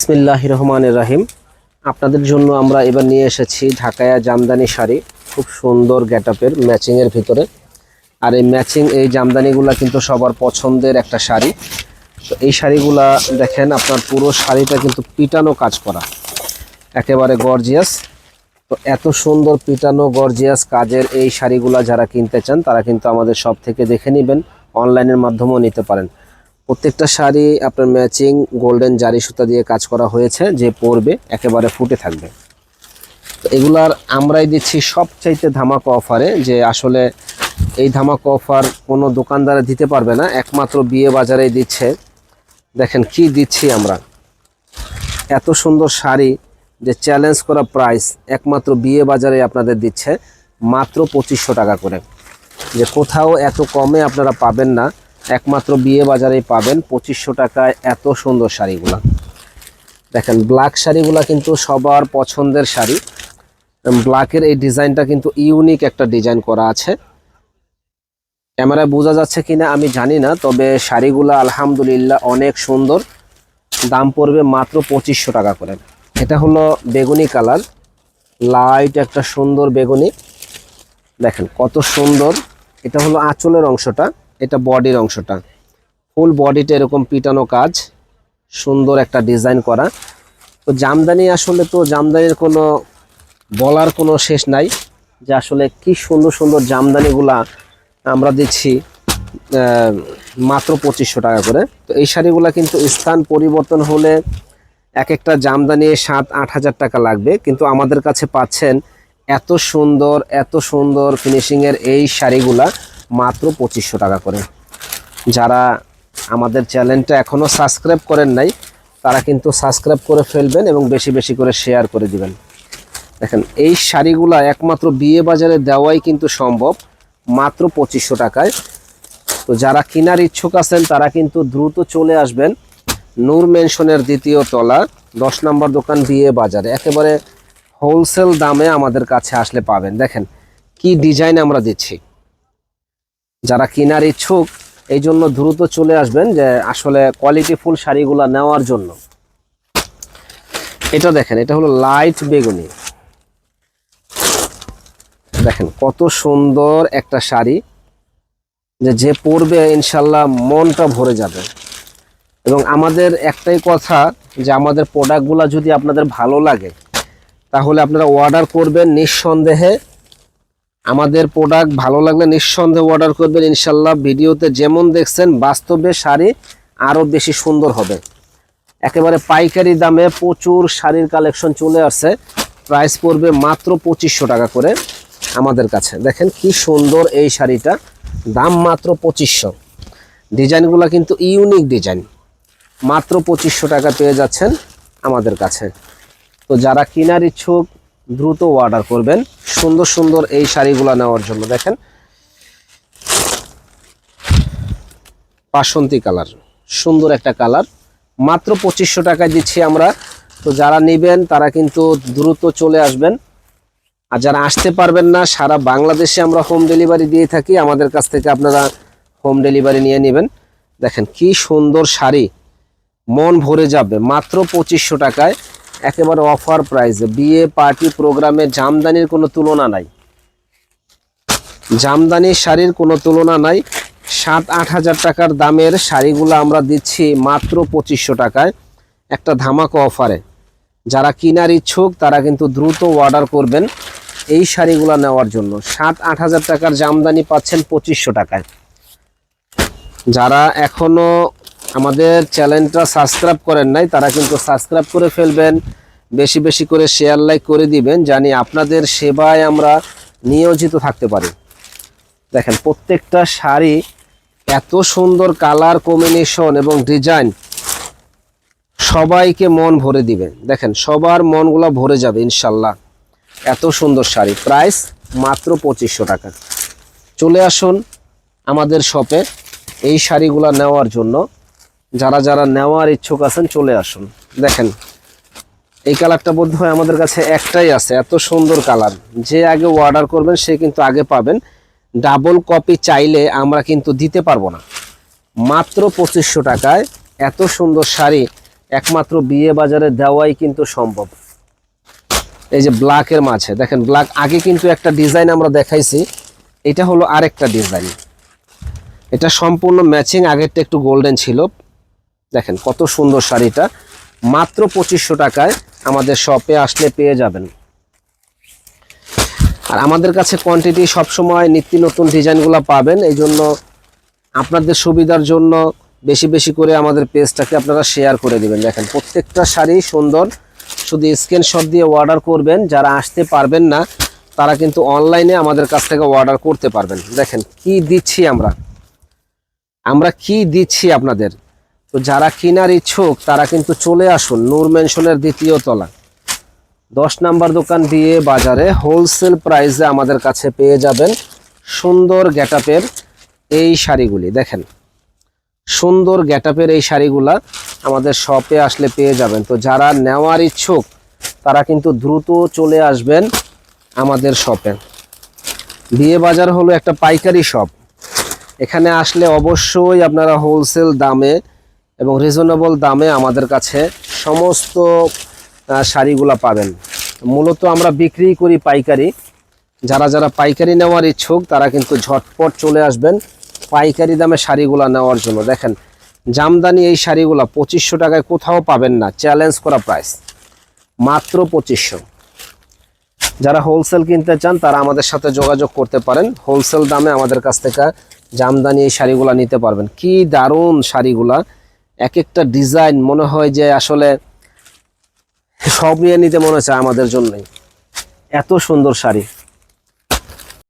বিসমিল্লাহ রহমানের রাহিম আপনাদের জন্য আমরা এবার নিয়ে এসেছি ঢাকায়া জামদানি শাড়ি। খুব সুন্দর গ্যাটাপের ম্যাচিংয়ের ভিতরে। আর এই ম্যাচিং, এই জামদানিগুলা কিন্তু সবার পছন্দের একটা শাড়ি। তো এই শাড়িগুলা দেখেন, আপনার পুরো শাড়িটা কিন্তু পিটানো কাজ করা। একেবারে গর্জিয়াস। তো এত সুন্দর পিটানো গর্জিয়াস কাজের এই শাড়িগুলা যারা কিনতে চান, তারা কিন্তু আমাদের সব থেকে দেখে নেবেন। অনলাইনের মাধ্যমেও নিতে পারেন। প্রত্যেকটা শাড়ি আপনার ম্যাচিং গোল্ডেন জারি সুতা দিয়ে কাজ করা হয়েছে, যে পরবে একেবারে ফুটে থাকবে। এগুলার আমরাই দিচ্ছি সবচাইতে ধামাকা অফারে যে আসলে এই ধামাকা অফার কোনো দোকানদারে দিতে পারবে না, একমাত্র বিয়ে বাজারেই দিচ্ছে। দেখেন কি দিচ্ছি আমরা। এত সুন্দর শাড়ি, যে চ্যালেঞ্জ করা প্রাইস একমাত্র বিয়ে বাজারে আপনাদের দিচ্ছে, মাত্র পঁচিশশো টাকা করে। যে কোথাও এত কমে আপনারা পাবেন না একমাত্র বিয়ে বাজারেই পাবেন। পঁচিশশো টাকায় এত সুন্দর শাড়িগুলা। দেখেন ব্ল্যাক শাড়িগুলা কিন্তু সবার পছন্দের শাড়ি। ব্ল্যাকের এই ডিজাইনটা কিন্তু ইউনিক একটা ডিজাইন করা আছে। ক্যামেরায় বোঝা যাচ্ছে কিনা আমি জানি না, তবে শাড়িগুলো আলহামদুলিল্লাহ অনেক সুন্দর। দাম পড়বে মাত্র পঁচিশশো টাকা করে। এটা হলো বেগুনি কালার। লাইট একটা সুন্দর বেগুনি। দেখেন, কত সুন্দর। এটা হলো আঁচলের অংশটা। এটা বডির অংশটা। ফুল বডিটা এরকম পিটানো কাজ, সুন্দর একটা ডিজাইন করা। তো জামদানি আসলে তো জামদানির কোনো বলার কোনো শেষ নাই, যে আসলে কি সুন্দর সুন্দর জামদানিগুলা আমরা দিচ্ছি মাত্র পঁচিশশো টাকা করে। তো এই শাড়িগুলা কিন্তু স্থান পরিবর্তন হলে এক একটা জামদানি সাত, আট হাজার টাকা লাগবে, কিন্তু আমাদের কাছে পাচ্ছেন এত সুন্দর এত সুন্দর ফিনিশিংয়ের এই শাড়িগুলা। মাত্র পঁচিশশো টাকা করে। যারা আমাদের চ্যানেলটা এখনও সাবস্ক্রাইব করেন নাই, তারা কিন্তু সাবস্ক্রাইব করে ফেলবেন এবং বেশি বেশি করে শেয়ার করে দিবেন। দেখেন, এই শাড়িগুলা একমাত্র বিয়ে বাজারে দেওয়াই কিন্তু সম্ভব, মাত্র পঁচিশশো টাকায়। তো যারা কেনার ইচ্ছুক আছেন, তারা কিন্তু দ্রুত চলে আসবেন নূর মেনশনের দ্বিতীয় তলা, দশ নম্বর দোকান বিয়ে বাজারে। একেবারে হোলসেল দামে আমাদের কাছে আসলে পাবেন। দেখেন, কি ডিজাইন আমরা দিচ্ছি। যারা কেনার ইচ্ছুক, এই জন্য দ্রুত চলে আসবেন যে আসলে কোয়ালিটি ফুল শাড়িগুলো নেওয়ার জন্য। এটা দেখেন, এটা হলো লাইট বেগুনি। দেখেন কত সুন্দর একটা শাড়ি। যে যে পরবে ইনশাল্লাহ মনটা ভরে যাবে। এবং আমাদের একটাই কথা যে, আমাদের প্রোডাক্টগুলো যদি আপনাদের ভালো লাগে, তাহলে আপনারা অর্ডার করবেন নিঃসন্দেহে। আমাদের প্রোডাক্ট ভালো লাগলে নিঃসন্দেহে অর্ডার করবেন। ইনশাল্লাহ ভিডিওতে যেমন দেখছেন, বাস্তবে শাড়ি আরও বেশি সুন্দর হবে। একেবারে পাইকারি দামে প্রচুর শাড়ির কালেকশন চলে আসছে। প্রাইস পড়বে মাত্র পঁচিশশো টাকা করে আমাদের কাছে। দেখেন কি সুন্দর এই শাড়িটা, দাম মাত্র পঁচিশশো। ডিজাইনগুলো কিন্তু ইউনিক ডিজাইন মাত্র পঁচিশশো টাকা পেয়ে যাচ্ছেন আমাদের কাছে। তো যারা কেনার ইচ্ছুক দ্রুত অর্ডার করবেন। সুন্দর সুন্দর এই শাড়িগুলো নেওয়ার জন্য দেখেন। বাসন্তী কালার, সুন্দর একটা কালার। মাত্র পঁচিশশো টাকায় দিচ্ছি আমরা। তো যারা নেবেন, তারা কিন্তু দ্রুত চলে আসবেন। আর যারা আসতে পারবেন না, সারা বাংলাদেশে আমরা হোম ডেলিভারি দিয়ে থাকি। আমাদের কাছ থেকে আপনারা হোম ডেলিভারি নিয়ে নেবেন। দেখেন কি সুন্দর শাড়ি। মন ভরে যাবে। মাত্র পঁচিশশো টাকায়। একেবারে অফার প্রাইসে। বিয়ে, পার্টি, প্রোগ্রামে জামদানির কোনো তুলনা নাই। জামদানি শাড়ির কোনো তুলনা নাই। সাত, আট হাজার টাকার দামের শাড়িগুলো আমরা দিচ্ছি মাত্র পঁচিশশো টাকায় একটা ধামাকা অফারে। যারা কেনার ইচ্ছুক, তারা কিন্তু দ্রুত অর্ডার করবেন এই শাড়িগুলো নেওয়ার জন্য। সাত, আট হাজার টাকার জামদানি পাচ্ছেন পঁচিশশো টাকায়। যারা এখনও আমাদের চ্যানেলটা সাবস্ক্রাইব করেন নাই, তারা কিন্তু সাবস্ক্রাইব করে ফেলবেন, বেশি বেশি করে শেয়ার লাইক করে দিবেন, জানি আপনাদের সেবায় আমরা নিয়োজিত থাকতে পারি। দেখেন, প্রত্যেকটা শাড়ি এত সুন্দর কালার কম্বিনেশন এবং ডিজাইন সবাইকে মন ভরে দিবে দেখেন, সবার মনগুলো ভরে যাবে, ইনশাল্লাহ। এত সুন্দর শাড়ি প্রাইস মাত্র পঁচিশশো টাকা। চলে আসুন আমাদের শপে এই শাড়িগুলো নেওয়ার জন্য। যারা যারা নেওয়ার ইচ্ছুক আছেন, চলে আসুন। দেখেন, এই কালারটা বোধ হয় আমাদের কাছে একটাই আছে, এত সুন্দর কালার। যে আগে অর্ডার করবেন, সে কিন্তু আগে পাবেন। ডাবল কপি চাইলে আমরা কিন্তু দিতে পারব না। মাত্র পঁচিশশো টাকায় এত সুন্দর শাড়ি, একমাত্র বিয়ে বাজারে দেওয়াই কিন্তু সম্ভব। এই যে ব্ল্যাকের মাঝে, দেখেন ব্ল্যাক আগে কিন্তু একটা ডিজাইন আমরা দেখাইছি, এটা হলো আরেকটা ডিজাইন এটা সম্পূর্ণ ম্যাচিং আগেরটা একটু গোল্ডেন ছিল। দেখেন কত সুন্দর শাড়িটা। মাত্র পঁচিশশো টাকায় আমাদের শপে আসলে পেয়ে যাবেন। আর আমাদের কাছে কোয়ান্টিটি সবসময় নিত্য নতুন ডিজাইনগুলো পাবেন, এই জন্য আপনাদের সুবিধার জন্য বেশি বেশি করে আমাদের পেজটাকে আপনারা শেয়ার করে দিবেন। দেখেন, প্রত্যেকটা শাড়ি সুন্দর, শুধু স্ক্রিনশট দিয়ে অর্ডার করবেন, যারা আসতে পারবেন না, তারা কিন্তু অনলাইনে আমাদের কাছ থেকে অর্ডার করতে পারবেন। দেখেন, কি দিচ্ছি আমরা? আমরা কি দিচ্ছি আপনাদের? তো যারা কেনার ইচ্ছুক, তারা কিন্তু চলে আসুন নূর মেনশনের দ্বিতীয় তলা। দশ নাম্বার দোকান দিয়ে বাজারে হোলসেল প্রাইসে আমাদের কাছে পেয়ে যাবেন সুন্দর গ্যাটাপের এই শাড়িগুলি। দেখেন, সুন্দর গ্যাটাপের এই শাড়িগুলা আমাদের শপে আসলে পেয়ে যাবেন। তো যারা নেওয়ার ইচ্ছুক, তারা কিন্তু দ্রুত চলে আসবেন আমাদের শপে। বিয়ে বাজার হলো একটা পাইকারি শপ। এখানে আসলে অবশ্যই আপনারা হোলসেল দামে এবং রিজনেবল দামে আমাদের কাছে সমস্ত শাড়িগুলা পাবেন। মূলত আমরা বিক্রি করি পাইকারি। যারা যারা পাইকারি নেওয়ার ইচ্ছুক, তারা কিন্তু ঝটপট চলে আসবেন পাইকারি দামে শাড়িগুলা নেওয়ার জন্য। দেখেন, জামদানি এই শাড়িগুলা পঁচিশশো টাকায় কোথাও পাবেন না চ্যালেঞ্জ করা প্রাইস মাত্র পঁচিশশো। যারা হোলসেল কিনতে চান, তারা আমাদের সাথে যোগাযোগ করতে পারেন। হোলসেল দামে আমাদের কাছ থেকে জামদানি এই শাড়িগুলা নিতে পারবেন। কি দারুণ শাড়িগুলা। এক একটা ডিজাইন মনে হয় যে আসলে সব নিয়ে নিতে মনে হচ্ছে আমাদের জন্যই। এত সুন্দর শাড়ি।